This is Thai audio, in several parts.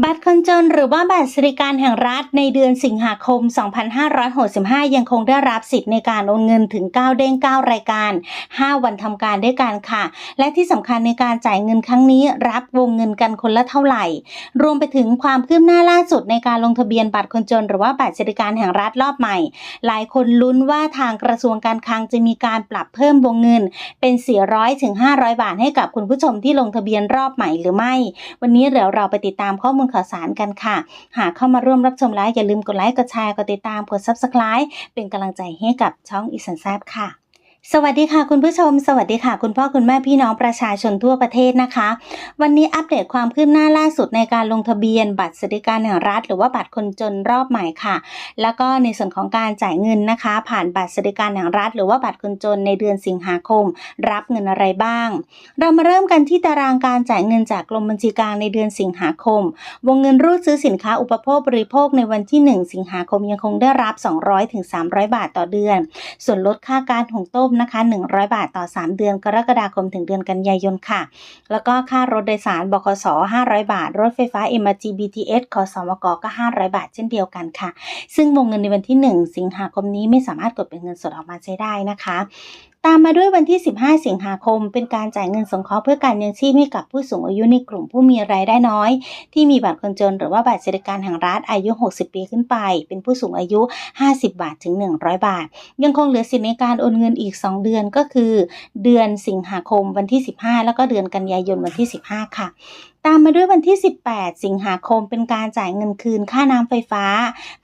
บัตรคนจนหรือว่าบัตรสวัสดิการแห่งรัฐในเดือนสิงหาคม 2565 ยังคงได้รับสิทธิ์ในการโอนเงินถึง 9 เด้ง 9 รายการ 5 วันทำการด้วยกันค่ะ และที่สำคัญในการจ่ายเงินครั้งนี้รับวงเงินกันคนละเท่าไหร่ รวมไปถึงความคืบหน้าล่าสุดในการลงทะเบียนบัตรคนจน หรือว่าบัตรสวัสดิการแห่งรัฐรอบใหม่ หลายคนลุ้นว่าทางกระทรวงการคลังจะมีการปรับเพิ่มวงเงิน เป็น 400ถึง500 บาทให้กับคุณผู้ชมที่ลงทะเบียนรอบใหม่หรือไม่ วันนี้เดี๋ยวเราไปติดตามข้อมูลข่าวสารกันค่ะ หากเข้ามาร่วมรับชมแล้วอย่าลืมกดไลค์ กดแชร์ กดติดตาม กด Subscribe เป็นกำลังใจให้กับช่องอีสันแซบค่ะ สวัสดีค่ะคุณผู้ชม สวัสดีค่ะ คุณพ่อคุณแม่พี่น้องประชาชนทั่วประเทศนะคะ วันนี้อัปเดตความคืบหน้าล่าสุดในการลงทะเบียน บัตรสวัสดิการแห่งรัฐ หรือว่าบัตรคนจนรอบใหม่ค่ะ แล้วก็ในส่วนของการจ่ายเงินนะคะ ผ่านบัตรสวัสดิการแห่งรัฐ หรือว่าบัตรคนจนในเดือนสิงหาคม รับเงินอะไรบ้าง เรามาเริ่มกันที่ตารางการจ่ายเงินจากกรมบัญชีกลางในเดือนสิงหาคม วงเงินรูดซื้อสินค้าอุปโภคบริโภคในวันที่ 1 สิงหาคมยังคงได้รับ 200-300 บาทต่อเดือน ส่วนลดค่าการหุงต้มนะคะ 100 บาทต่อ 3 เดือนกรกฎาคมถึงเดือนกันยายนค่ะ แล้วก็ค่ารถโดยสารบขส500 บาท รถไฟฟ้า MRT BTS ขสมกก็ 500 บาท เช่นเดียวกันค่ะ ซึ่งวงเงินในวันที่ 1 สิงหาคมนี้ไม่สามารถกดเป็นเงินสดออกมาใช้ได้นะคะ ตามมาด้วยวันที่ 15 สิงหาคม เป็นการจ่ายเงินสงเคราะห์เพื่อการยังชีพให้กับผู้สูงอายุในกลุ่มผู้มีรายได้น้อย ที่มีบัตรคนจนหรือว่าบัตรสวัสดิการแห่งรัฐอายุ 60 ปีขึ้นไป เป็นผู้สูงอายุ 50 บาทถึง 100 บาท ยังคงเหลือสิทธิในการโอนเงินอีก 2 เดือนก็คือ เดือนสิงหาคมวันที่ 15 แล้วก็เดือนกันยายนวันที่ 15 ค่ะตามมาด้วยวันที่ 18 สิงหาคมเป็นการจ่ายเงินคืน ค่าน้ำไฟฟ้า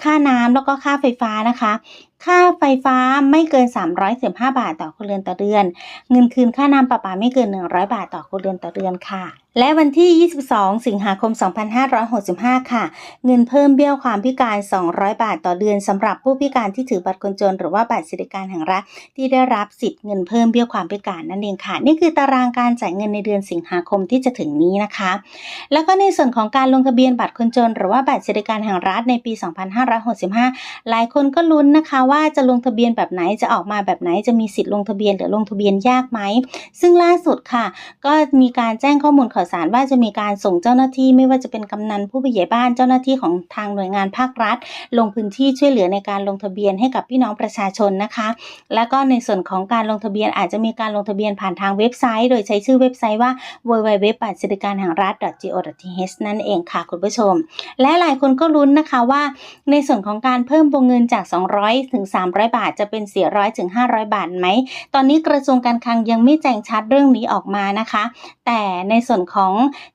ค่าน้ำแล้วก็ค่าไฟฟ้านะคะ ค่าไฟฟ้าไม่เกิน 315 บาทต่อครัวเรือนต่อเดือน เงินคืนค่าน้ำประปาไม่เกิน 100 บาทต่อครัวเรือนต่อเดือนค่ะ และวันที่ 22 สิงหาคม 2565 ค่ะ เงินเพิ่มเบี้ยความพิการ 200 บาทต่อเดือนสำหรับผู้พิการที่ถือบัตรคนจน หรือว่าบัตรสวัสดิการแห่งรัฐที่ได้รับสิทธิ์เงินเพิ่มเบี้ยความพิการนั่นเองค่ะ นี่คือตารางการจ่ายเงินในเดือนสิงหาคมที่จะถึงนี้นะคะแล้วก็ในส่วนของการลงทะเบียนบัตรคนจน หรือว่าบัตรสวัสดิการแห่งรัฐในปี 2565 หลายคนก็ลุ้นนะคะว่าจะลงทะเบียนแบบไหนจะออกมาแบบไหนจะมีสิทธิ์ลงทะเบียนหรือลงทะเบียนยากไหม ซึ่งล่าสุดค่ะ ก็มีการแจ้งข้อมูลข่าวสารว่าจะมีการส่งเจ้าหน้าที่ไม่ว่าจะเป็นกำนันผู้ใหญ่บ้านเจ้าหน้าที่ของทางหน่วยงานภาครัฐ ลงพื้นที่ช่วยเหลือในการลงทะเบียนให้กับพี่น้องประชาชนนะคะ แล้วก็ในส่วนของการลงทะเบียนอาจจะมีการลงทะเบียนผ่านทางเว็บไซต์ โดยใช้ชื่อเว็บไซต์ว่า www บัตรสวัสดิการแห่งรัฐ go.th นั่นเองค่ะคุณผู้ชม และหลายคนก็ลุ้นนะคะว่า ในส่วนของการเพิ่มวงเงินจาก 200ถึง300 บาท จะเป็น 400ถึง500 บาทไหม ตอนนี้กระทรวงการคลังยังไม่แจ้งชัดเรื่องนี้ออกมานะคะ แต่ในส่วนของ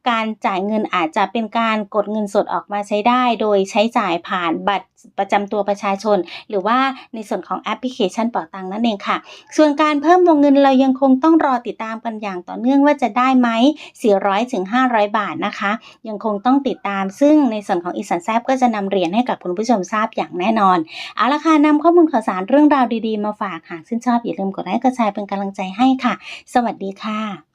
การจ่ายเงินอาจจะเป็นการกดเงินสดออกมาใช้ได้ โดยใช้จ่ายผ่านบัตรประจำตัวประชาชน หรือว่าในส่วนของแอปพลิเคชันเป๋าตังนั่นเองค่ะ ส่วนการเพิ่มวงเงินเรายังคงต้องรอติดตามกันอย่างต่อเนื่องว่าจะได้ไหม 400ถึง500 บาทนะคะ ยังคงต้องติดตาม ซึ่งในส่วนของอีสันแซบก็จะนำเรียนให้กับคุณผู้ชมทราบอย่างแน่นอน เอาละค่ะนำข้อมูลข่าวสารเรื่องราวดีๆ มาฝากหากชื่นชอบอย่าลืมกดไลค์กดแชร์เป็นกำลังใจให้ค่ะ สวัสดีค่ะ